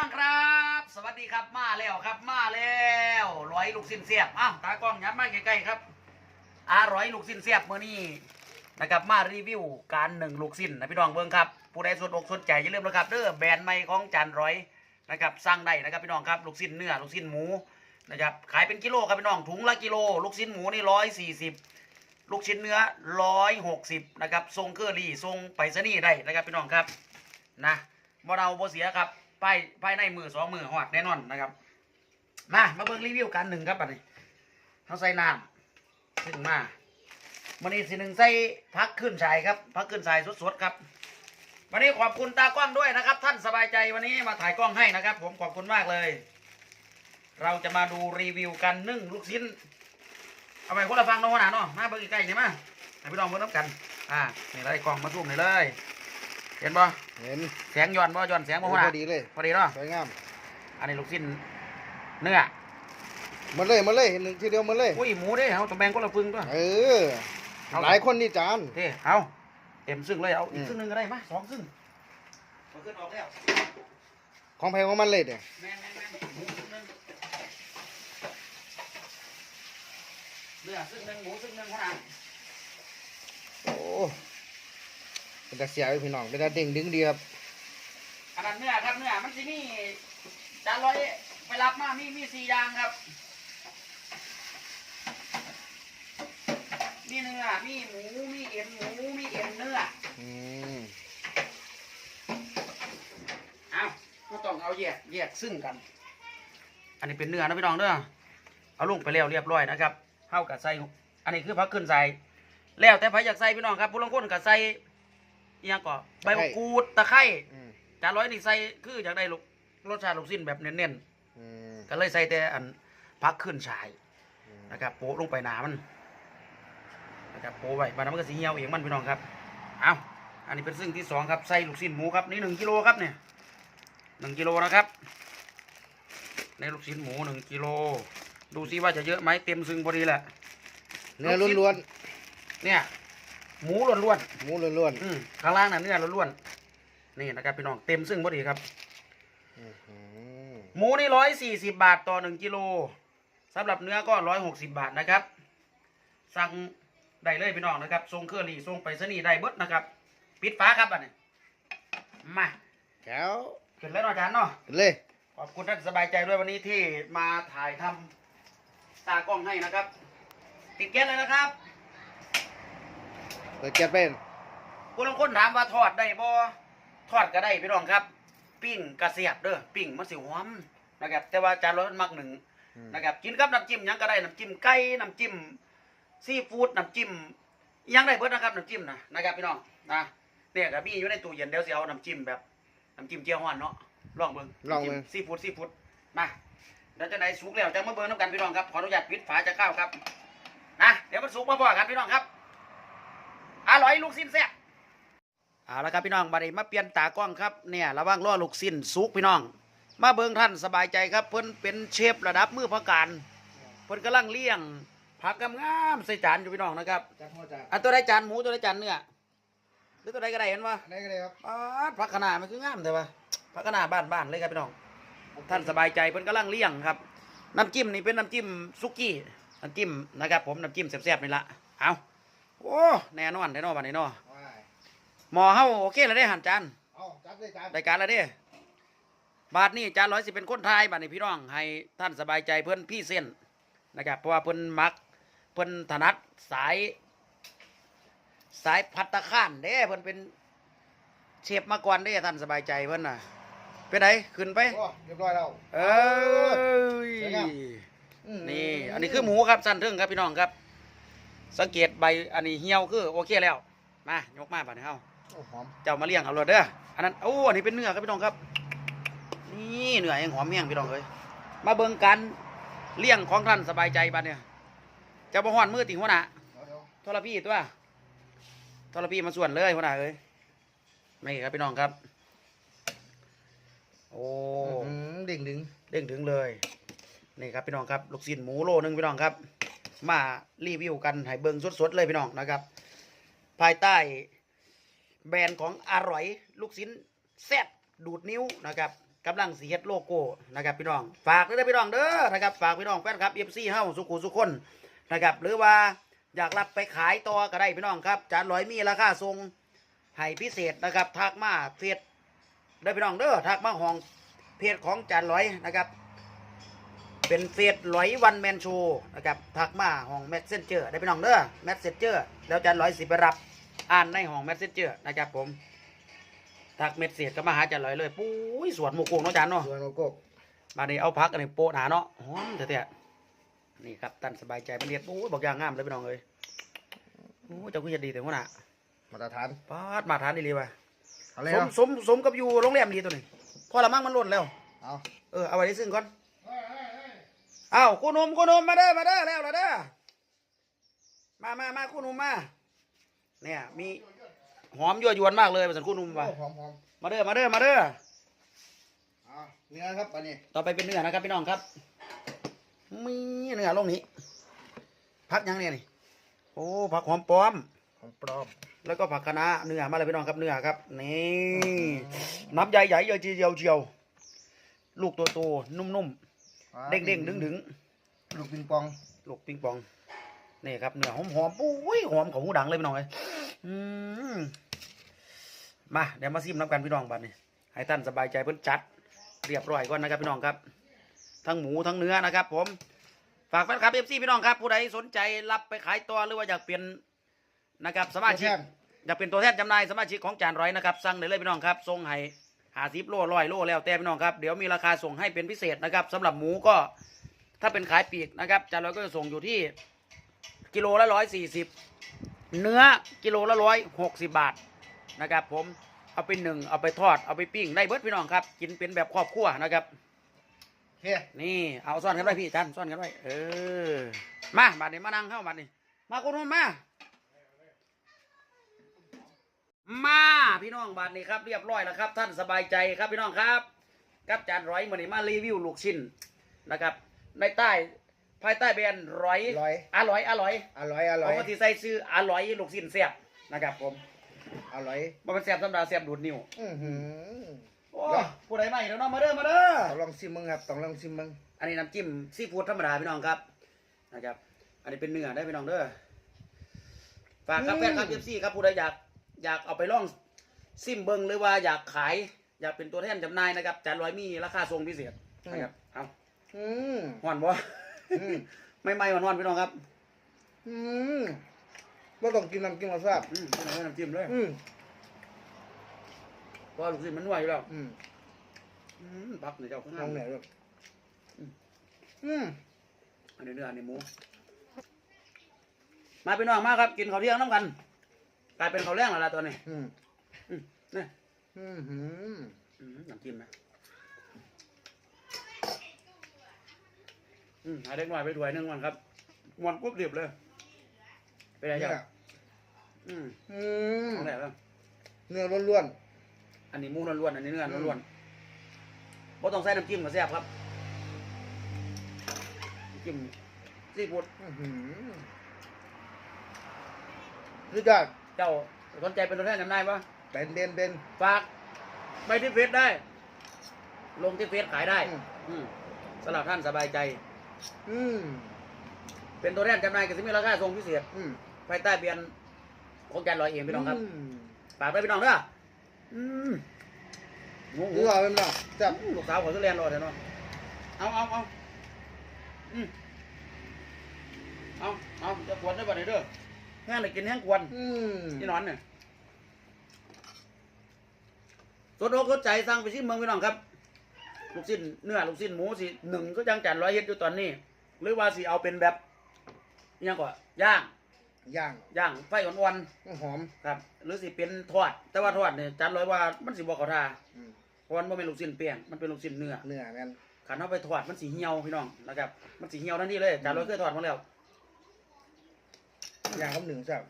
น้องครับ สวัสดีครับมาแล้วครับมาแล้วร้อยลูกสินเสียบอ้าวตากล้องยัดมาใกล้ๆครับอาร้อยลูกสินเสียบเมื่อนี้นะครับมารีวิวการหนึ่งลูกสินนะพี่น้องเบิ้งครับผู้ใดสนอกสนใจอย่าลืมนะครับเด้อแบรนด์ใหม่ของจานร้อยนะครับสร้างได้นะครับพี่น้องครับลูกสินเนื้อลูกสินหมูนะครับขายเป็นกิโลครับพี่น้องถุงละกิโล ลูกสิ้นหมูนี่ร้อยสี่สิบลูกชิ้นเนื้อร้อยหกสิบนะครับทรงเคอรี่ทรงไปรษณีย์ได้นะครับพี่น้องครับนะบ่เราบ่เสียครับ ป้ายป้ายในมือสองมือหอดแน่นอนนะครับมามาเบิ่งรีวิวกันหนึ่งครับบัดนี้เขาใส่น้ำซึ่งมาวันนี้สิหนึ่งใส่พักขึ้นชายครับพักขึ้นชายสดๆครับ วันนี้ขอบคุณตากล้องด้วยนะครับ ท่านสบายใจวันนี้มาถ่ายกล้องให้นะครับ ผมขอบคุณมากเลย เราจะมาดูรีวิวกันนึ่งลูกชิ้น เอาไปคนละฟังน้องหนาเนาะมาเบิ่งใกล้ๆใช่ไหมให้พี่น้องเบิ่งน้ำกัน อ่านี่เลยกล่องมาซุ่มนี่เลย เห็นบ่เห็นแสงย้อนบ่ย้อนแสงบ่พหัวหน้าอดีเลยพอดีเนาะสวยงาม อันนี้ลูกชิ้นเนื้อหมาเลยหมาเลยเห็นหนึ่งทีเดียวหมาเลยอุ้ยหมูเด้เอาตัวแบงคนละฟึงด้วยเออเอาหลายคนนี่จานเท่เอาเต็มซึ่งเลยเอาอีกอืมซึ่งหนึงก็ได้มาสองซึ่งเอาขึ้นออกแล้วของแพงของมันเลยเนี่ยแม่นแม่นแม่นหมูซึ่งหนึงเนื้อซึ่งหนึงหมูซึ่งหนึงหัวหน้าโอ้ เป็นตาเสียไว้พี่น้องเป็นตาเด้งดึงดีครับอันนั้นเนื้อครับเนื้อมันสิมีจานร้อยไปรับมามีมีสี่อย่างครับ มีเนื้อมีหมูมีเอ็นหมูมีเอ็นเนื้ออืมเอาก็ต้องเอาแยกแยกซึ่งกัน อันนี้เป็นเนื้อนะพี่น้องเด้อเอาลงไปแล้วเรียบร้อยนะครับเท่ากับใส่อันนี้คือพักขึ้นใส่แล้วแต่ใครอยากใส่พี่น้องครับผู้ลางคนก็ใส่ อิหยังก็ใบมะกรูดตะไคร้อืมจานร้อยนี่ใส่คืออยากได้ลูกรสชาติลูกสิ้นแบบเน้นอืมๆก็เลยใส่แต่อันพักขึ้นฉายอืมนะครับโปะลงไปหนามันนะครับโปะไว้มันมันก็สีเหี่ยวเองมันพี่น้องครับเอาอันนี้เป็นซึ่งที่สองครับใส่ลูกชิ้นหมูครับนี่หนึ่งกิโลครับเนี่ยหนึ่งกิโลนะครับ ในลูกชิ้นหมูหนึ่งกิโลดูซิว่าจะเยอะไหมเต็มซึ่งพอดีแหละ เนื้อล้วนเนี่ย หมูล้วนๆหมูล้วนๆอืมข้างล่างน่ะเนื้อล้วนๆนี่นะครับพี่น้องเต็มซึ่งพอดีครับ ๆอื้อหือหมูนี่ร้อยสี่สิบาทต่อหนึ่งกิโลสำหรับเนื้อก็ร้อยหกสิบาทนะครับ สั่งได้เลยพี่น้องนะครับทรงเครือรี่ทรงไปรษณีย์ได้เบิดนะครับ ปิดฟ้าครับอันนี้มาแก้วขึ้นแล้วเนาะอาจารย์เนาะขึ้นเลย ขอบคุณท่านสบายใจด้วยวันนี้ที่มาถ่ายทำตากล้องให้นะครับ ติดแก๊สเลยนะครับ เปิดแก๊สเป็นคุณลางคนถามว่าทอดได้บ่ทอดก็ได้พี่น้องครับ ปิ้งกระเสียบเด้อปิ้งมันสิหอมนะครับ แต่ว่าอาจารย์ร้อนมักหนึ่งอืมนะครับกินกับน้ำจิ้มหยังก็ได้น้ำจิ้มไก่น้ำจิ้มซีฟู้ดน้ำจิ้มอิหยังได้เบิดนะครับน้ำจิ้มนะนะครับพี่น้องนะเนี่ยกับมีอยู่ในตู้เย็นเดี๋ยวสิเอาน้ำจิ้มแบบน้ำจิ้มเจียวฮ้อนเนาะลองเบิ่งลองเบิ่งซีฟู้ดซีฟู้ดมาเดี๋ยวจะไหนสุกแล้วจะมาเบิ่งน้ำกันพี่น้องครับขออนุญาตปิดฝาจะเข้าวครับนะเดี๋ยวมันสุกมาพอกันพี่น้องครับ อร่อยลูกสิ้นแซ่บเอาละครับพี่น้องบัดนี้มาเปลี่ยนตากล้องครับเนี่ยระวังล้อลูกสิ้นสุกพี่น้อง มาเบิ่งท่านสบายใจครับ เพิ่นเป็นเชฟระดับมือพักการเพิ่นกำลังเลี้ยงผักงามๆใส่จานอยู่พี่น้องนะครับจานหัวจานอันตัวใดจานหมูตัวใดจานเนื้อหรือตัวใดก็ได้เห็นว่าอันไหนก็ได้ครับผักขนาดมันคืองามแต่ว่าผักขนาดบ้านๆเลยครับพี่น้อง ท่านสบายใจเพิ่นกำลังเลี้ยงครับน้ำจิ้มนี่เป็นน้ำจิ้มซุกี้น้ำจิ้มนะครับ ผมน้ำจิ้มแซ่บๆนี่ละเอา โอ้แน่นอนแน่นอนบัดนี้เนาะว้ายหมอเฮาโอเคแล้วได้หันจานเอาจัดเลยจานรายการแล้วเด้บาทนี้จานร้อยสิเป็นคนไทยบาทนี้พี่น้อง ให้ท่านสบายใจเพื่อนพี่เส้นนะครับเพราะว่าเพิ่นมักเพิ่นถนัดสาย สายพัตตาคานเด้เพิ่นเป็นเชฟมาก่อนเด้ท่านสบายใจเพิ่นน่ะเป็นไงขึ้นไปโอ้เรียบร้อยแล้วเอ้ยสวยงามอืมนี่ อันนี้คือหมูครับสั้นเทิงครับพี่น้องครับ สังเกตใบอันนี้เหี่ยวคือโอเคแล้วมายกมาบัดนี้เฮาโอ้หอมเจ้ามาเลี้ยงเอาเลยเด้ออันนั้นโอ้อันนี้เป็นเนื้อครับพี่น้องครับ นี่เนื้อยังหอมเมี่ยงพี่น้องเลยมาเบิ่งกันเลี้ยงของท่านสบายใจบัดเนี่ยเจ้าบ่ฮ้อนมือติหัวหน้าเดี๋ยวเดี๋ยวโทรพี่ตัวโทรพี่มาส่วนเลยหัวหน้าเอ้ยไม่ครับพี่น้องครับ โอ้อื้อหือเด้งดึงเด้งถึงเลย นี่ครับพี่น้องครับ ลูกชิ้นหมูโลนึงพี่น้องครับ มารีวิวกันให้เบิ่งสดๆเลยพี่น้องนะครับ ภายใต้แบรนด์ของอร่อยลูกชิ้นแซ่บดูดนิ้วนะครับกำลังสีเฮ็ดโลโก้นะครับพี่น้องฝากเด้อพี่น้องเด้อนะครับฝากพี่น้องแฟนคลับ FC เฮาสุขุสุขคนนะครับหรือว่าอยากรับไปขายต่อก็ได้พี่น้องครับจานร้อยมีราคาทรงให้พิเศษนะครับทักมาเพจเด้พี่น้องเด้อทักมาห้องเพจของจานร้อยนะครับ เป็นเฟซร้อยวันแมนโชนะครับทักมาห้องแมสเซนเจอร์ได้พี่น้องเด้อแมสเซนเจอร์แล้วจานร้อยสิไปรับอ่านในห้องแมสเซนเจอร์นะครับผมทักเมสเซจก็มาหาจานร้อยเลยปุ้ยสวนหมูกงเนาะจานเนาะส่วนโลโก้มาเนี่เอาพักอันนี้โปะหนาเนาะหอมเถอะๆนี่ครับตันสบายใจมันเรียบโอ้ยบอกอย่างงามเลยพี่น้องเลยโอ้ยเจ้าก็จะดีแต่หัวหน้ามาตรฐานปาดมาทานดีเลยว่ะเอาเลยสมเนาะสมสมกับอยู่โรงแรมดีตัวนี้พอละมั่งมันหล่นแล้วเอาเออเอาไว้ที่ซึ่งก่อน อ้าวคุณหนุ่มคุณหนุ่มมาเด้อมาเด้อแล้วละเด้อมามามาคุณหนุ่มมา เนี่ย มีหอมยั่วยวนมากเลยภาษาคุณหนุ่มโอ้ว่ะหอมหอมมาเด้อมาเด้อมาเด้อเอาเนื้อครับอันนี้ต่อไปเป็นเนื้อนะครับพี่น้องครับมีเนื้อลงนี้พักยังเนี่ยนี่โอ้ผักหอมป้อมของปลอม แล้วก็ผักคะน้าเนื้อมาเลยพี่น้องครับเนื้อครับนี่น้ำใหญ่ใหญ่ๆเยอะจีเจียวเจียว ลูกโตโตๆนุ่มๆ เด้งเด้งดึงดึงลูกปิงปองๆลูกปิงปอง นี่ครับเนื้อหอมหอมๆปุ้ยหอมของหูดังเลยพี่น้องเลยอืมมาเดี๋ยวมาซิมน้ำกันพี่น้องบัดนี้ ให้ท่านสบายใจเพิ่นจัด เรียบร้อยก่อนนะครับพี่น้องครับ ทั้งหมูทั้งเนื้อนะครับ ผม ฝากแฟนคลับเอฟซีพี่น้องครับ ผู้ใดสนใจรับไปขายตัวหรือว่าอยากเปลี่ยนนะครับสมาชิกตัวแทนอยากเป็นตัวแทนจำหน่ายสมาชิกของจานร้อยนะครับสั่งได้เลยพี่น้องครับส่งให้ หาซิปโลร้อยโลแล้วแต่พี่น้องครับ เดี๋ยวมีราคาส่งให้เป็นพิเศษนะครับสำหรับหมูก็ถ้าเป็นขายปีกนะครับจานร้อยก็จะส่งอยู่ที่กิโลละร้อยสี่สิบเนื้อกิโลละร้อยหกสิบบาทนะครับ ผมเอาไปหนึ่งเอาไปทอดเอาไปปิ้งได้เบิดพี่น้องครับ กินเป็นแบบครอบครัวนะครับโอเคนี่เอาซ่อนกันไว้พี่จันซ่อนกันไว้เออมาบัดนี้มานั่งเข้าบัดนี้มาคุณผู้ชมมามา พี่น้องบัดนี้ครับเรียบร้อยแล้วครับ ท่านสบายใจครับพี่น้องครับกับจานร้อยมือนี้มารีวิวลูกชิ้นนะครับ ในใต้ภายใต้แบรนด์ร้อยร้อย อร่อยอร่อยอร่อยอร่อเอายมาที่ใส่ซื้ออร่อยลูกชิ้นเสียบนะครับผมอร่อยมันเป็นเสียบธรรมดาเสียบดูดนิ้วอือหือ โอ้เหรอ ผู้ใดมาอีกแล้วเน้องมาเด้อมาเด้อต้องลองชิมมึงครับต้องลองชิมมึงอันนี้น้ำจิ้มซีฟู้ดธรรมดาพี่น้องครับนะครับ อันนี้เป็นเนื้อได้พี่น้องเด้อฝากครับแฟนครับเอฟซีครับผู้ใดอยากอยากเอาไปลอง ซิมเบิงหรือว่าอยากขาย อยากเป็นตัวแทนจำหน่ายนะครับจานร้อยมีราคาทรงพิเศษนะครับเอาอืมหวานบ่อืมไม่ไม่หวานหวานพี่น้องครับ อืมไม่ต้องกินน้ำกินมาทราบอืมพี่น้องให้น้ำจิ้มเลยอืมเพราะว่าลูกศิษย์มันนัวอยู่แล้วอืมอืมพักเดี๋ยวเจ้าข้างลล่าองงไหนอยด้วยอืมอืมอันนี้เนื้ออันนี้หมูมาพี่น้องมาครับ กินข้าวเที่ยงน้ำกันกลายเป็นข้าวแรงแล้วล่ะตัวนี้ อืม อืมนี่อืมหืมอืมน้ำจิ้มนะอืมหาเด็กหน่อยไปถ้วยหนึ่งวันครับมวนปุ๊บเรียบเลยไปไหนเนี่จ้ะยอืมอืมของไหนบ้างเนื้อล้วน อันนี้หมูล้วนๆอันนี้เนื้ออืม ล้วนๆบ่ต้องใส่น้ำจิ้มก็แซ่บครับน้ำจิ้มซีฟู้ดๆอื้อหือนี่จ้ะเจ้าสนใจเป็นตัวแทนจำหน่ายปะ เป็นเด่นเป็นฝากไปที่เฟซได้ ลงที่เฟซขายได้อืม อืมสำหรับท่านสบายใจ อืมเป็นตัวแทนจำหน่ายก็จะมีราคาทรงพิเศษอืมภายใต้เบียนของแกนลอยเองพี่น้องครับมฝากไว้พี่น้องเด้ออืมงูนี่ก็เป็นแบบจับลูกสาวของทุเรียนรอเถอะเนาะเอาเอาเอาอืมเอาเอาจะกวนได้บ่ได้เด้อแห้งเลยกินแห้งกวนอืมนี่นอนเนี่ย สดอกสดใจสั่งไปชิมเมืองพี่น้องครับ ลูกชิ้นเนื้อลูกชิ้นหมูสิหนึ่งก็ยังจันร้อยเฮ็ดอยู่ตอนนี้ หรือว่าสิเอาเป็นแบบอิหยังก่อนย่างย่างย่างไฟอ่อนหอมๆครับ หรือสิเป็นทอด แต่ว่าทอดเนี่ยจันร้อยว่ามันสิบ่เข้าท่าอืมเพราะมันบ่เป็นลูกชิ้นเปียงมันเป็นลูกชิ้นเนื้อเนื้อแม่นขันเอาไปทอดมันสิเหี่ยวพี่น้องนะครับ มันสิเหี่ยวทันทีเลยจันร้อยเคยทอดมาแล้วย่างกับหนึ่งจับ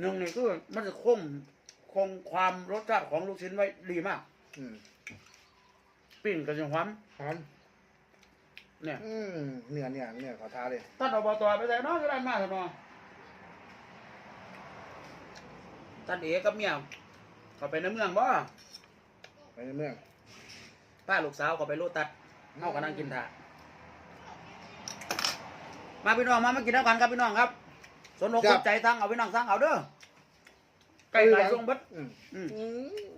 หนึ่งนี่คือมันจะคงคงความรสชาติของลูกชิ้นไว้ดีมาก อืมปิ้งกระเทียมหอมหอมเนี่ยอืมเนื้อเนี่ยเนื้อขอทาเลยท่านอบตไปใส่น้องก็ได้มากเถอะเนาะท่านเอกับเมียเขาไปในเมืองบ่ไปในเมืองป้าลูกสาวก็ไปโลตัดเฮาก็นั่งกินถามาพี่น้องมามากินน้ำกันครับพี่น้องครับ สนอกสนใจสั่งเอาพี่น้องสั่งเอาเด้อไก่ไก่ส่งเบัดอืมอืมอืม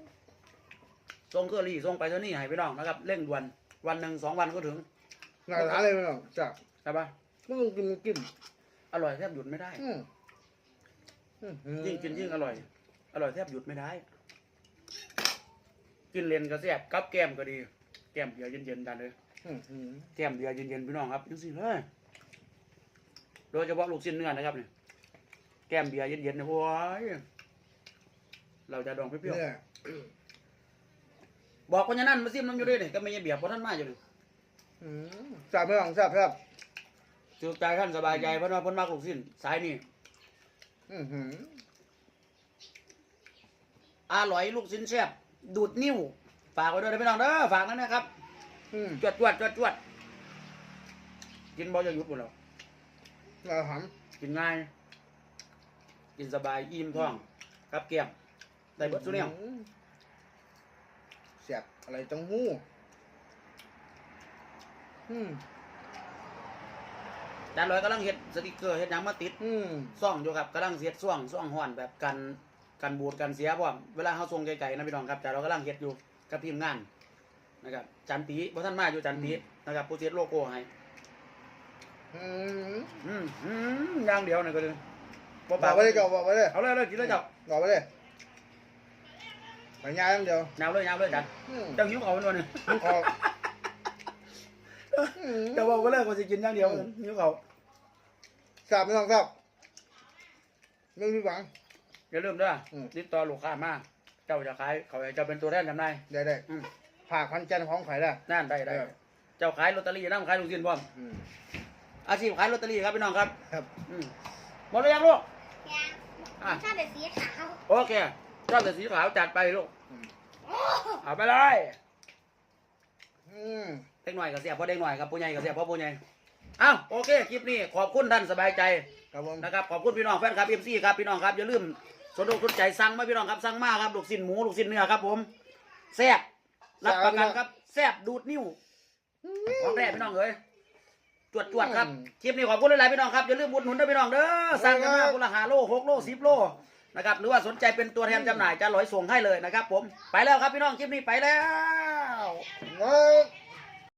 ส่งเคอรี่ส่งไปเท่านี้ให้พี่น้องนะครับเร่งด่วนวันหนึ่งสองวันก็ถึงหน้าร้านเลยพี่น้องจ้ะใช่ปะไม่ต้องกินกินอร่อยแทบหยุดไม่ได้ อืมอืมยิ่งกินยิ่งอร่อย อร่อยแทบหยุดไม่ได้ กินเลนก็แซ่บกับแก้มก็ดี แก้มเบียร์เย็นๆกันเลยอืมอืมแก้มเบียร์เย็นๆพี่น้องครับยังสิเลยโดยเฉพาะลูกชิ้นเนื้อนะครับเนี่ยแก้มเบียร์เย็นๆนะโว้ยเราจะดองเปรี้ยวเนี่ยๆ บอกคนอย่างนั้นมาซิมน้ำอยู่ด้วยนี่ก็ไม่ใช่เบียร์เพราะท่านมาอยู่นี่อืมแซ่บพี่น้องแซ่บแซ่บสุขใจท่านสบายใจเพราะว่าเพ้นมากลูกชิ้นสายนี่อืมอืมอร่อยลูกชิ้นแซ่บดูดนิ้วฝากไว้ด้วยนะพี่น้องเด้อฝากนั้นนะครับอืมจวดจวดจวดจวดกินบ่จะหยุดหมดแล้วเราหกินง่าย กินสบายอิ่มท้องกับเกียมได้เบิดสุเนี่ย อืม แซ่บอะไรจังหู้อืมจานลอยกำลังเฮ็ดสติกเกอร์เฮ็ดหยังมาติดอืมซ่องอยู่ครับกำลังเฮ็ดซ่องซ่องห่อนแบบกันกันบูดกันเสียพร้อมเวลาเฮาส่งไกลๆนะพี่น้องครับจานเรากำลังเฮ็ดอยู่กับทีมงานนะครับจันตีบ่ทันมาอยู่จันตีนะครับผู้เฮ็ดโลโก้ให้อืมอืมอืมอย่างเดียวนี่ก็เลยบอกไว้เลยเจ้าบอกไว้เลยเอาเลยเลยกินเลยเจ้าบอกไว้เลย ไปย่างอย่างเดียวยาวเลยยาวเลยจันอืมเจ้าหิวเขาเป็นวันนี้ออกอืมเจ้าบอกว่าเลยว่าสิกินอย่างเดียวหิวเขาแซ่บพี่น้องแซ่บไม่มีหวังอย่าลืมเด้ออมติดต่อลูกค้ามาเจ้าจะขายเขาจะเป็นตัวแทนจำหน่ายได้ได้อืมผากพันจันทร์ของไข่ได้นั่นได้ได้เออเจ้าขายลอตเตอรี่น้ำขายลูกชิ้นพร้อมอืมอาชีพขายลอตเตอรี่ครับพี่น้องครับ ครับอืมหมดแล้วยังลูกยังอะชอบแต่สีขาวโอเค ชอบแต่สีขาวจัดไปลูกอืมเอาไปเลยอืมเด็กหน่อยก็เสียเพราะเด็กหน่อยครับผู้ใหญ่ก็เสียเพราะผู้ใหญ่เอ้าโอเคคลิปนี้ขอบคุณท่านสบายใจครับผมนะครับขอบคุณพี่น้องแฟนคลับเอฟซีครับพี่น้องครับอย่าลืมสนอกสนใจสั่งมาพี่น้องครับสั่งมาครับลูกชิ้นหมูลูกชิ้นเนื้อครับผมแซ่บรับประกันครับแซ่บดูดนิ้วของแรกพี่น้องเอ้ยจวดจวดๆครับคลิปนี้ขอบคุณหลายๆพี่น้องครับอย่าลืมอุดหนุนด้วยพี่น้องเด้อสั่งกันมาคนละหาโลหกโลสิบโล นะครับหรือว่าสนใจเป็นตัวแทนจำหน่ายจะลอยส่งให้เลยนะครับ ผมไปแล้วครับพี่น้องคลิปนี้ไปแล้วครับ